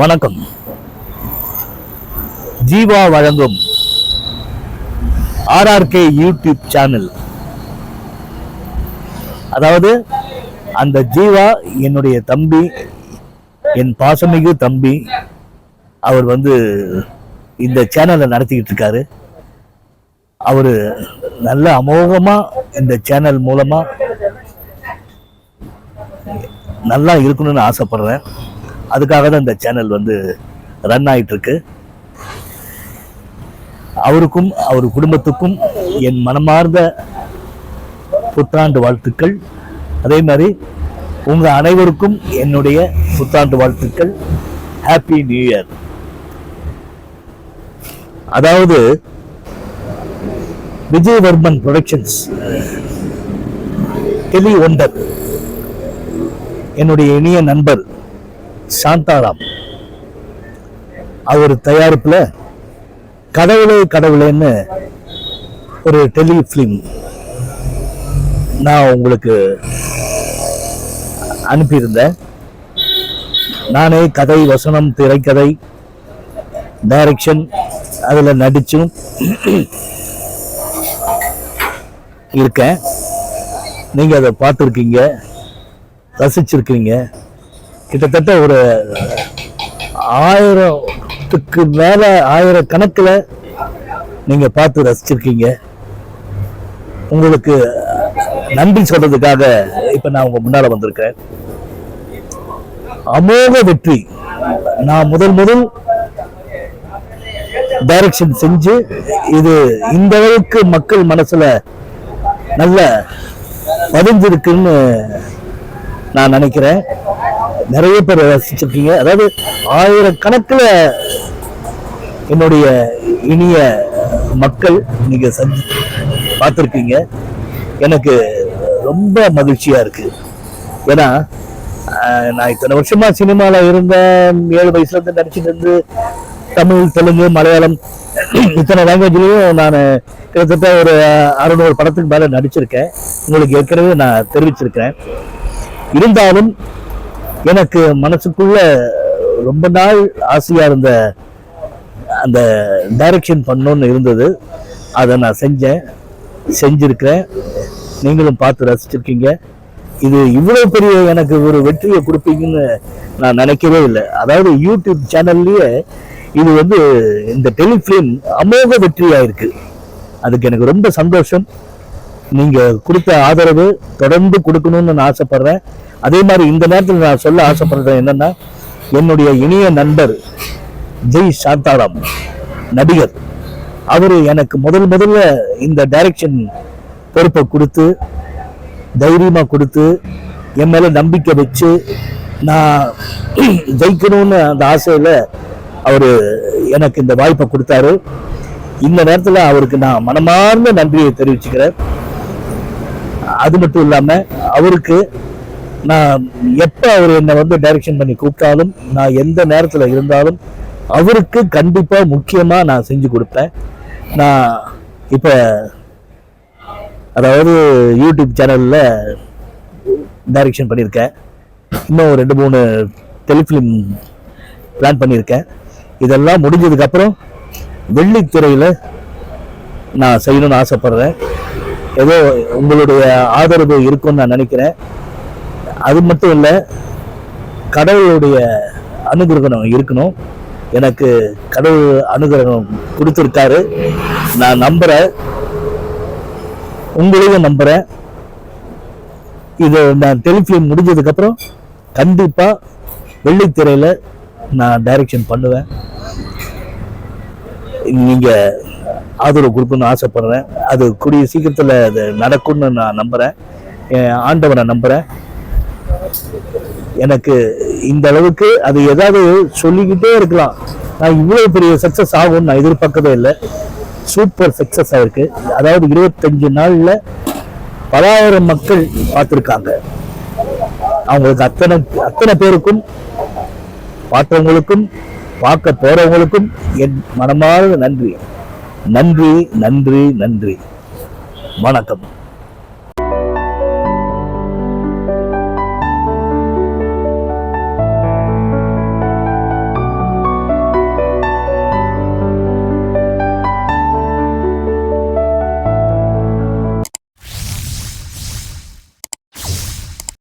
வணக்கம். ஜீவா வழங்கும் RRK YouTube channel. அதாவது அந்த ஜீவா என்னுடைய தம்பி என் பாசமிகு தம்பி அவர் வந்து இந்த சேனலை நடத்திக்கிட்டு இருக்காரு. அவர் நல்ல அமோகமா இந்த சேனல் மூலமா நல்லா இருக்கணும்னு ஆசைப்படுறேன். அதுக்காக தான் இந்த சேனல் வந்து ரன் ஆயிட்டு இருக்கு அவருக்கும் அவர் குடும்பத்துக்கும் என் மனமார்ந்த புத்தாண்டு வாழ்த்துக்கள். அதே மாதிரி உங்க அனைவருக்கும் என்னுடைய புத்தாண்டு வாழ்த்துக்கள். ஹாப்பி நியூ இயர் அதாவது விஜயவர்மன் ப்ரொடக்ஷன்ஸ் டெலி ஒண்டர் என்னுடைய இனிய நண்பர் சாந்தாராம். அவர் தயாரிப்புல கடவுளே கடவுளேன்னு ஒரு டெலி ஃபிலிம் நான் உங்களுக்கு அனுப்பியிருந்தேன். நானே கதை வசனம் திரைக்கதை டைரக்ஷன் அதில் நடிச்சும் இருக்கேன். நீங்கள் அதை பார்த்துருக்கீங்க ரசிச்சிருக்கீங்க. கிட்டத்தட்ட ஒரு ஆயிரத்துக்கு மேலே ஆயிரக்கணக்கில் நீங்கள் பார்த்து ரசிச்சிருக்கீங்க. உங்களுக்கு நன்றி சொல்றதுக்காக இப்போ நான் உங்கள் முன்னால் வந்திருக்கேன் அமோக வெற்றி. நான் முதல் முதல் டைரக்ஷன் செஞ்சு இது இந்த அளவுக்கு மக்கள் மனசுல நல்ல பதிஞ்சிருக்குன்னு நான் நினைக்கிறேன். நிறைய பேர் ரசிச்சிருக்கீங்க. அதாவது ஆயிரக்கணக்கில் என்னுடைய இனிய மக்கள் நீங்க சந்தி பார்த்துருக்கீங்க. எனக்கு ரொம்ப மகிழ்ச்சியா இருக்கு. ஏன்னா நான் இத்தனை வருஷமா சினிமாவில் இருந்தேன். ஏழு வயசுல இருந்து நடிச்சிட்டு இருந்து தமிழ் தெலுங்கு மலையாளம் இத்தனை லாங்குவேஜ்லயும் நான் கிட்டத்தட்ட ஒரு அறுநூறு படத்துக்கு மேல நடிச்சிருக்கேன். உங்களுக்கு ஏற்கனவே நான் தெரிவிச்சிருக்கேன் இருந்தாலும் எனக்கு மனசுக்குள்ள ரொம்ப நாள் ஆசையா இருந்த அந்த டைரக்ஷன் பண்ணோன்னு இருந்தது. அதை நான் செஞ்சேன். செஞ்சிருக்கிறேன். நீங்களும் பார்த்து ரசிச்சிருக்கீங்க. இது இவ்வளோ பெரிய எனக்கு ஒரு வெற்றியை கொடுப்பீங்கன்னு நான் நினைக்கவே இல்லை. அதாவது யூடியூப் சேனல்லையே இது வந்து இந்த டெலிஃபிலிம் அமோக வெற்றியாக இருக்குது அதுக்கு எனக்கு ரொம்ப சந்தோஷம். நீங்கள் கொடுத்த ஆதரவு தொடர்ந்து கொடுக்கணும்னு நான் ஆசைப்பட்றேன். அதே மாதிரி இந்த நேரத்தில் நான் சொல்ல ஆசைப்படுறது என்னன்னா என்னுடைய இனிய நண்பர் ஜெய் சாந்தாராம் நடிகர். அவர் எனக்கு முதல் முதல்ல இந்த டைரக்ஷன் பொறுப்பை கொடுத்து தைரியமாக கொடுத்து என் மேலே நம்பிக்கை வச்சு நான் ஜெயிக்கணும்னு அந்த ஆசையில் அவர் எனக்கு இந்த வாய்ப்பை கொடுத்தாரு. இந்த நேரத்தில் அவருக்கு நான் மனமார்ந்த நன்றியை தெரிவிச்சுக்கிறேன். அது மட்டும் இல்லாமல் அவருக்கு நான் எப்போ அவர் என்னை வந்து டைரக்ஷன் பண்ணி கூப்பிட்டாலும் நான் எந்த நேரத்தில் இருந்தாலும் அவருக்கு கண்டிப்பாக முக்கியமாக நான் செஞ்சு கொடுப்பேன். நான் இப்போ அதாவது யூடியூப் சேனலில் டைரக்ஷன் பண்ணியிருக்கேன். இன்னும் ஒரு ரெண்டு மூணு டெலிஃபிலிம் பிளான் பண்ணியிருக்கேன். இதெல்லாம் முடிஞ்சதுக்கப்புறம் வெள்ளித்துறையில் நான் செய்யணும்னு ஆசைப்பட்றேன். ஏதோ உங்களுடைய ஆதரவு இருக்கும்னு நான் நினைக்கிறேன். அது மட்டும் இல்லை கடவுளுடைய அனுகிரகம் இருக்கணும். எனக்கு கடவுள் அனுகிரகம் கொடுத்துருக்காரு. நான் நம்புறேன். உங்களையும் நம்புகிறேன் இதை நான் டெலிஃபிலிம் முடிஞ்சதுக்கப்புறம் கண்டிப்பாக வெள்ளித்திரையில் நான் டைரக்ஷன் பண்ணுவேன். நீங்கள் ஆதரவு கொடுக்கணும்னு ஆசைப்படுறேன். அது கூடிய சீக்கிரத்தில் அது நடக்கும்னு நான் நம்புறேன். என் ஆண்டவனை நம்புகிறேன் எனக்கு இந்த அளவுக்கு அது ஏதாவது சொல்லிக்கிட்டே இருக்கலாம். நான் இவ்வளவு பெரிய சக்சஸ் ஆகும்னு நான் எதிர்பார்க்கவே இல்லை. சூப்பர் சக்சஸ் ஆயிருக்கு. அதாவது இருபத்தஞ்சு நாள்ல பலாயிரம் மக்கள் பார்த்துருக்காங்க. அவங்களுக்கு அத்தனை அத்தனை பேருக்கும் பார்த்தவங்களுக்கும் பார்க்க போறவங்களுக்கும் என் மனமார்ந்த நன்றி. நன்றி நன்றி நன்றி. வணக்கம்.